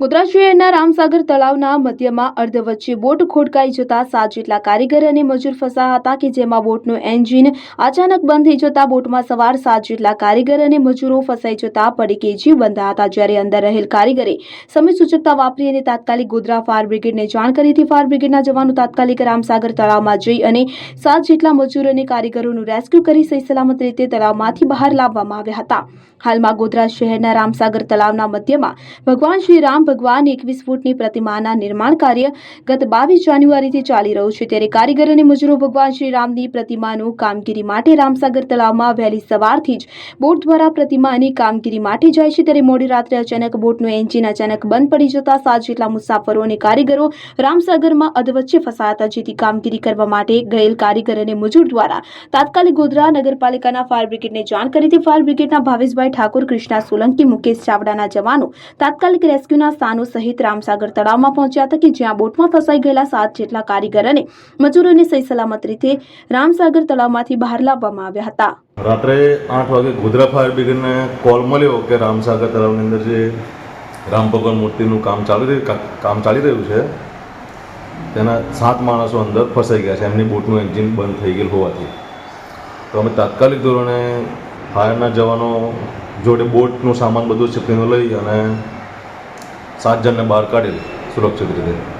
ગોધરા શહેરના રામસાગર તળાવના મધ્યમાં અર્ધ વચ્ચે બોટ ખોટકાઈ જતા સાત જેટલા કારીગર અને મજૂર ફસાયા હતા કે જેમાં બોટનું એન્જિન અચાનક બંધ થઈ જતા બોટમાં સવાર સાત જેટલા કારીગર અને મજૂરો ફસાઈ જતા પડી જીવ બંધા હતા. જ્યારે અંદર રહેલ કારીગરે સમય સૂચકતા વાપરી અને તાત્કાલિક ગોધરા ફાયર બ્રિગેડને જાણ કરી હતી. ફાયર બ્રિગેડના જવાનો તાત્કાલિક રામસાગર તળાવમાં જઈ અને સાત જેટલા મજૂર અને કારીગરોનું રેસ્ક્યુ કરી સહી સલામત રીતે તળાવમાંથી બહાર લાવવામાં આવ્યા હતા. હાલમાં ગોધરા શહેરના રામસાગર તળાવના મધ્યમાં ભગવાન શ્રી રામ ભગવાન એકવીસ ફૂટની પ્રતિમાના નિર્માણ કાર્ય ગત બાવીસ જાન્યુઆરીથી ચાલી રહ્યું છે. ત્યારે કારીગર અને મજૂરો ભગવાન શ્રી રામની પ્રતિમાનું કામગીરી માટે રામસાગર તળાવમાં વહેલી સવારથી જ બોટ દ્વારા પ્રતિમાની કામગીરી માટે જાય છે. ત્યારે મોડી રાત્રે અચાનક બોટનું એન્જિન અચાનક બંધ પડી જતા સાત જેટલા મુસાફરો અને કારીગરો રામસાગરમાં અધવચ્ચે ફસાયા હતા, જેથી કામગીરી કરવા માટે ગયેલ કારીગર અને મજૂર દ્વારા તાત્કાલિક ગોધરા નગરપાલિકાના ફાયર બ્રિગેડને જાણ કરી હતી. ફાયર બ્રિગેડના ભાવેશભાઈ ઠાકોર, કૃષ્ણા સોલંકી, મુકેશ ચાવડાના જવાનો તાત્કાલિક રેસ્ક્યુના સ્થાનો સહિત રામસાગર તળાવમાં પહોંચ્યા હતા કે જ્યાં બોટમાં ફસાઈ ગયેલા સાત જેટલા કારીગર અને મજૂરોને સહી સલામત રીતે રામસાગર તળાવમાંથી બહાર લાવવામાં આવ્યા હતા. રાત્રે આઠ વાગે ગોધરા ફાયર બ્રિગેડને કોલ મળ્યો કે રામસાગર તળાવની અંદર જે રામ ભગવાન મૂર્તિનું કામ ચાલી રહ્યું કામ ચાલી રહ્યું છે, તેના સાત માણસો અંદર ફસાઈ ગયા છે. એમની બોટનું એન્જિન બંધ થઈ ગયેલ હોવાથી. તો અમે તાત્કાલિક ધોરણે ફાયરના જવાનો જોડે બોટનું સામાન બધું શિફ્ટિંગ લઈ અને સાત જણને બહાર કાઢેલ સુરક્ષિત રીતે.